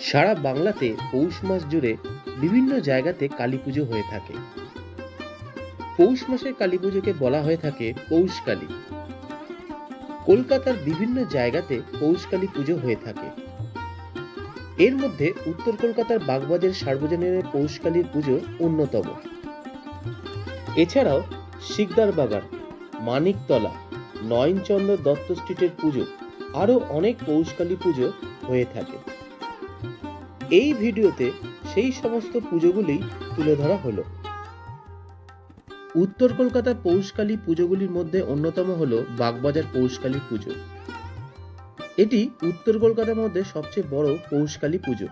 সারা বাংলাতে পৌষ মাস জুড়ে বিভিন্ন জায়গাতে কালী পুজো হয়ে থাকে। পৌষ মাসের কালী পুজোকে বলা হয়ে থাকে পৌষ কালী। কলকাতার বিভিন্ন জায়গাতে পৌষ কালী পুজো হয়ে থাকে। এর মধ্যে উত্তর কলকাতার বাগবাজার সার্বজনীনের পৌষ কালীর পুজো অন্যতম। এছাড়াও শিকদার বাগান মানিকতলা, নয়নচন্দ্র দত্ত স্ট্রিটের পুজো আরও অনেক পৌষকালী পুজো হয়ে থাকে। এই ভিডিওতে সেই সমস্ত পুজোগুলি তুলে ধরা হলো। উত্তর কলকাতার পৌষকালী পুজোগুলির মধ্যে অন্যতম হলো বাগবাজার পৌষকালী পুজো। এটি উত্তর কলকাতার মধ্যে সবচেয়ে বড় পৌষকালী পুজো।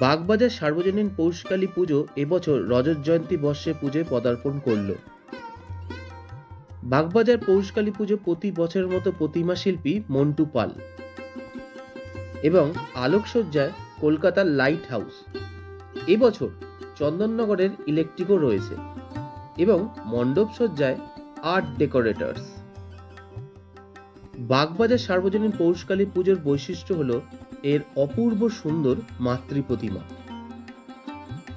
বাগবাজার সার্বজনীন পৌষকালী পুজো এবছর রজত জয়ন্তী বর্ষে পুজোয় পদার্পণ করল। বাগবাজার পৌষকালী পুজো প্রতি বছরের মতো প্রতিমা শিল্পী মন্টু পাল। এবং আলোকসজ্জায় কলকাতার লাইট হাউস এবছর চন্দননগরের ইলেকট্রিকও রয়েছে এবং মণ্ডপ সজ্জায় আর্ট ডেকোরেটরস বাগবাজার সার্বজনীন পৌষকালী পুজোর বৈশিষ্ট্য হল এর অপূর্ব সুন্দর মাতৃ প্রতিমা।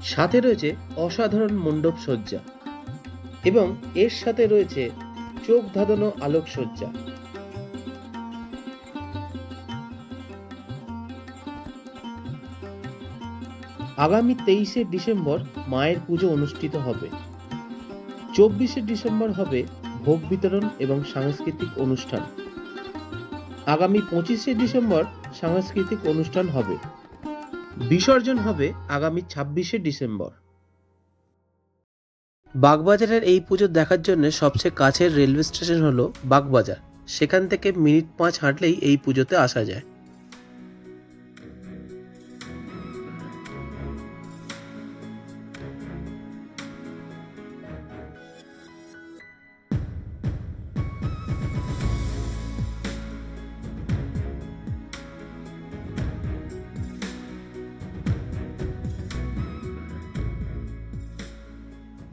সাথে রয়েছে অসাধারণ মণ্ডপ সজ্জা এবং এর সাথে রয়েছে চোখ ধাঁধানো আলোকসজ্জা। আগামী তেইশে ডিসেম্বর মায়ের পুজো অনুষ্ঠিত হবে। চব্বিশে ডিসেম্বর হবে ভোগ বিতরণ এবং সাংস্কৃতিক অনুষ্ঠান। আগামী পঁচিশে ডিসেম্বর সাংস্কৃতিক অনুষ্ঠান হবে। বিসর্জন হবে আগামী ছাব্বিশে ডিসেম্বর। বাগবাজারের এই পুজো দেখার জন্য সবচেয়ে কাছের রেলওয়ে স্টেশন হলো বাগবাজার। সেখান থেকে মিনিট পাঁচ হাঁটলেই এই পুজোতে আসা যায়।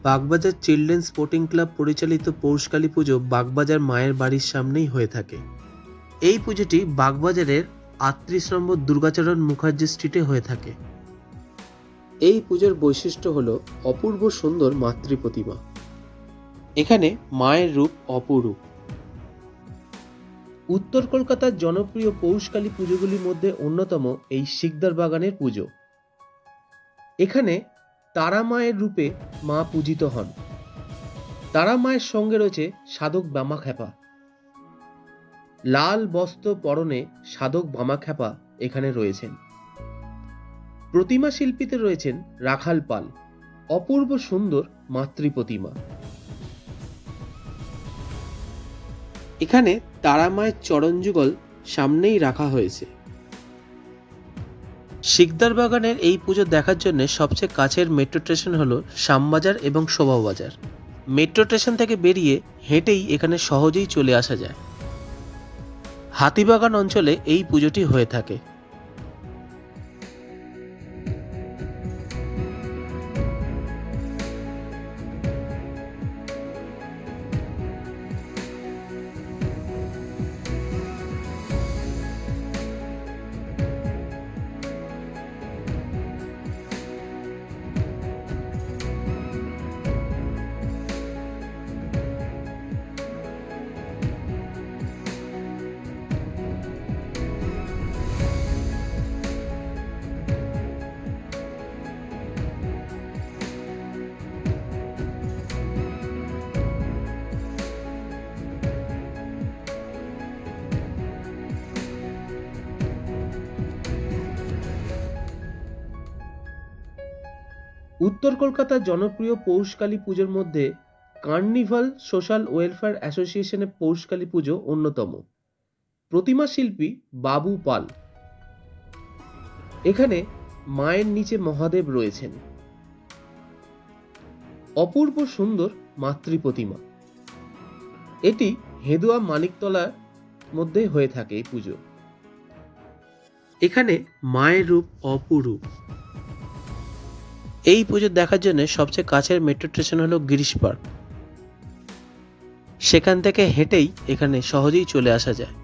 বাগবাজার চিলড্রেন স্পোর্টিং ক্লাব পরিচালিত পৌষকালী পুজো বাগবাজার মায়ের বাড়ির সামনেই হয়ে থাকে। এই পুজোটি বাগবাজারের আটত্রিশ নম্বর দুর্গাচরণ মুখার্জি স্ট্রিটে হয়ে থাকে। এই পুজোর বৈশিষ্ট্য হল অপূর্ব সুন্দর মাতৃ প্রতিমা এখানে মায়ের রূপ অপরূপ। উত্তর কলকাতার জনপ্রিয় পৌষকালী পুজোগুলির মধ্যে অন্যতম এই শিকদার বাগানের পুজো। এখানে তারা মায়ের রূপে মা পূজিত হন। তারা মায়ের সঙ্গে রয়েছে সাধক বামা খ্যাপা। লাল বস্ত্র পরনে সাধক বামা খ্যাপা এখানে রয়েছেন। প্রতিমা শিল্পীতে রয়েছেন রাখাল পাল, অপূর্ব সুন্দর মাতৃ প্রতিমা। এখানে তারা মায়ের চরণ যুগল সামনেই রাখা হয়েছে। শিকদার বাগানের এই পুজো দেখার জন্য সবচেয়ে কাছের মেট্রো স্টেশন হলো শ্যামবাজার এবং শোভাবাজার। মেট্রো স্টেশন থেকে বেরিয়ে হেঁটেই এখানে সহজেই চলে আসা যায়। হাতিবাগান অঞ্চলে এই পুজোটি হয়ে থাকে। উত্তর কলকাতার জনপ্রিয় পৌষকালী পুজোর মধ্যে কার্নিভাল সোশ্যাল ওয়েলফেয়ার অ্যাসোসিয়েশনের পৌষকালী পুজো অন্যতম। প্রতিমা শিল্পী বাবু পাল। এখানে মায়ের নিচে মহাদেব রয়েছেন। অপূর্ব সুন্দর মাতৃ প্রতিমা। এটি হেদুয়া মানিকতলার মধ্যে হয়ে থাকে এই পুজো। এখানে মায়ের রূপ অপরূপ। এই পুজো দেখার জন্য সবচেয়ে কাছের মেট্রো স্টেশন হলো গিরিশ পার্ক সেখান থেকে হেঁটেই এখানে সহজেই চলে আসা যায়।